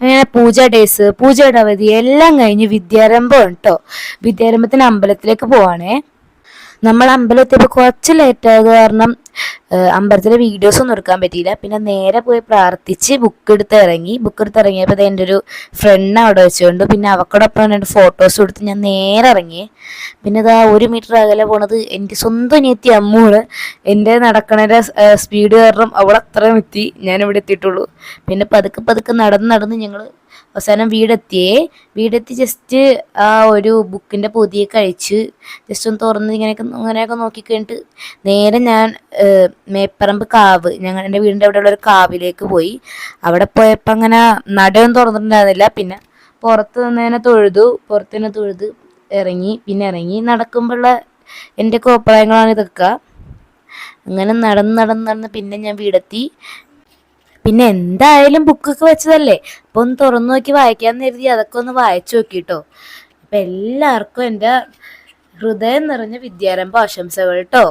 അങ്ങനെ പൂജ ഡേയ്സ് പൂജയുടെ അവധി എല്ലാം കഴിഞ്ഞ് വിദ്യാരംഭം കേട്ടോ വിദ്യാരംഭത്തിന് അമ്പലത്തിലേക്ക് പോവാണേ. നമ്മൾ അമ്പലത്തിയപ്പോൾ കുറച്ച് ലേറ്റ് കാരണം അമ്പലത്തിലെ വീഡിയോസ് ഒന്നും എടുക്കാൻ പറ്റിയില്ല. പിന്നെ നേരെ പോയി പ്രാർത്ഥിച്ച് ബുക്ക് എടുത്ത് ഇറങ്ങി. ബുക്ക് എടുത്ത് ഇറങ്ങിയപ്പോൾ എന്റെ ഒരു ഫ്രണ്ട് അവിടെ വെച്ചുകൊണ്ട് പിന്നെ അവക്കോടൊപ്പം രണ്ട് ഫോട്ടോസ് എടുത്ത് ഞാൻ നേരെ ഇറങ്ങി. പിന്നെ ഇതാ ഒരു മീറ്റർ അകലെ പോണത് എന്റെ സ്വന്തം അനിയത്തി അമ്മൂണ് എന്റെ നടക്കണേന്റെ സ്പീഡ് കാരണം അവളത്രയും എത്തി. ഞാൻ ഇവിടെ എത്തിയിട്ടുള്ളൂ. പിന്നെ പതുക്കെ പതുക്കെ നടന്ന് നടന്ന് ഞങ്ങൾ അവസാനം വീടെത്തിയേ. വീടെത്തി ജസ്റ്റ് ആ ഒരു ബുക്കിന്റെ പൊതിയെ കഴിച്ച് ജസ്റ്റ് ഒന്ന് തുറന്ന് ഇങ്ങനെയൊക്കെ നോക്കി കഴിഞ്ഞിട്ട് നേരെ ഞാൻ മേപ്പറമ്പ് കാവ് ഞങ്ങൾ എന്റെ വീടിന്റെ അവിടെയുള്ള ഒരു കാവിലേക്ക് പോയി. അവിടെ പോയപ്പോൾ അങ്ങനെ നടയൊന്നും തുറന്നിട്ടുണ്ടായിരുന്നില്ല. പിന്നെ പുറത്ത് തന്നെ തൊഴുതു പുറത്ത് തന്നെ തൊഴുത് ഇറങ്ങി പിന്നെ ഇറങ്ങി നടക്കുമ്പോഴുള്ള എന്റെ കോപ്രായങ്ങളാണ് ഇതൊക്കെ. അങ്ങനെ നടന്ന് നടന്ന് നടന്ന് പിന്നെ ഞാൻ വീടെത്തി. പിന്നെ എന്തായാലും ബുക്കൊക്കെ വെച്ചതല്ലേ? അപ്പൊ ഒന്ന് തുറന്നു നോക്കി വായിക്കാന്ന് കരുതി അതൊക്കെ ഒന്ന് വായിച്ചു നോക്കിട്ടോ. അപ്പൊ എല്ലാവർക്കും എന്റെ ഹൃദയം നിറഞ്ഞ വിദ്യാരംഭ ആശംസകൾ കേട്ടോ